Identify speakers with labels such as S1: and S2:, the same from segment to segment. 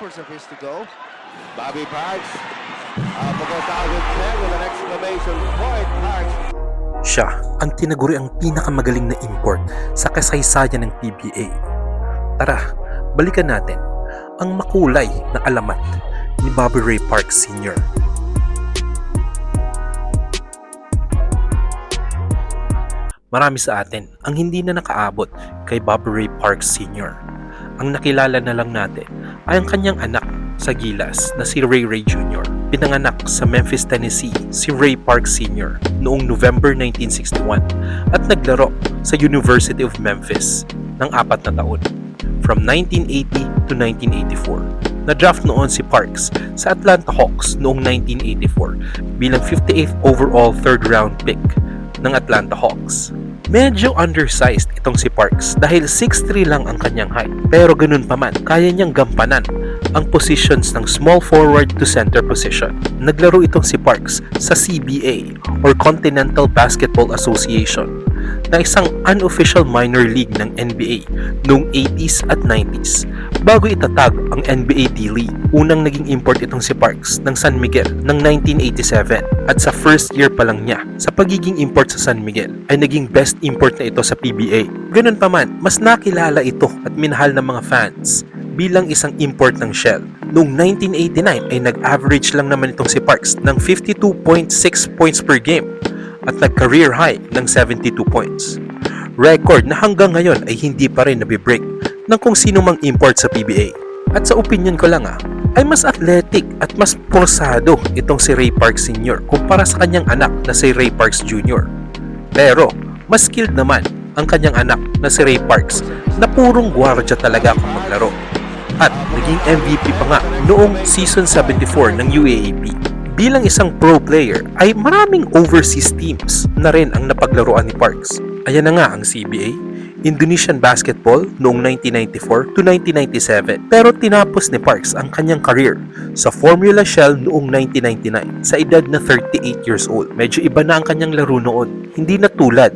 S1: of his to go. Bobby Parks uh, goes out with 10 with an exclamation point. Parks
S2: Siya ang tinaguri ang pinakamagaling na import sa kasaysayan ng PBA. Tara, balikan natin ang makulay na alamat ni Bobby Ray Parks Sr. Marami sa atin ang hindi na nakaabot kay Bobby Ray Parks Sr. Ang nakilala na lang natin ay ang kanyang anak sa Gilas na si Ray Ray Jr. Pinanganak sa Memphis, Tennessee si Ray Parks Sr. noong November 1961 at naglaro sa University of Memphis ng apat na taon from 1980 to 1984. Na-draft noon si Parks sa Atlanta Hawks noong 1984 bilang 58th overall third round pick ng Atlanta Hawks. Medyo undersized itong si Parks dahil 6'3 lang ang kanyang height. Pero ganun pa man, kaya niyang gampanan ang positions ng small forward to center position. Naglaro itong si Parks sa CBA or Continental Basketball Association na isang unofficial minor league ng NBA noong 80s at 90s bago itatag ang NBA D-League. Unang naging import itong si Parks ng San Miguel ng 1987 at sa first year pa lang niya sa pagiging import sa San Miguel ay naging best import na ito sa PBA. Ganun pa man, mas nakilala ito at minahal ng mga fans bilang isang import ng Shell. Noong 1989 ay nag-average lang naman itong si Parks ng 52.6 points per game at nag-career high ng 72 points. Record na hanggang ngayon ay hindi pa rin nabibreak ng kung sino mang import sa PBA. At sa opinion ko lang ah, ay mas athletic at mas porsado itong si Ray Parks Sr. kumpara sa kanyang anak na si Ray Parks Jr. Pero, mas skilled naman ang kanyang anak na si Ray Parks na purong gwardya talaga kung maglaro. At naging MVP pa nga noong season 74 ng UAAP. Bilang isang pro player ay maraming overseas teams na rin ang napaglaruan ni Parks. Ayan na nga ang CBA, Indonesian Basketball noong 1994 to 1997 pero tinapos ni Parks ang kanyang career sa Formula Shell noong 1999 sa edad na 38 years old. Medyo iba na ang kanyang laro noon, hindi na tulad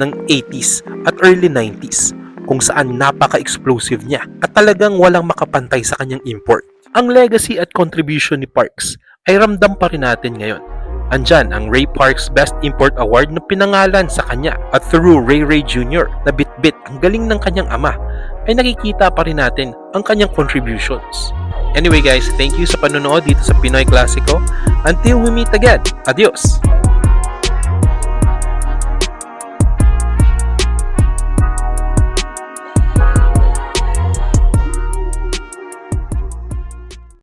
S2: ng 80s at early 90s kung saan napaka-explosive niya at talagang walang makapantay sa kanyang import. Ang legacy at contribution ni Parks ay ramdam pa rin natin ngayon. Andyan ang Ray Parks Best Import Award na pinangalan sa kanya at through Ray Ray Jr. na bitbit ang galing ng kanyang ama ay nakikita pa rin natin ang kanyang contributions. Anyway guys, thank you sa panonood dito sa Pinoy Classico. Until we meet again, adios!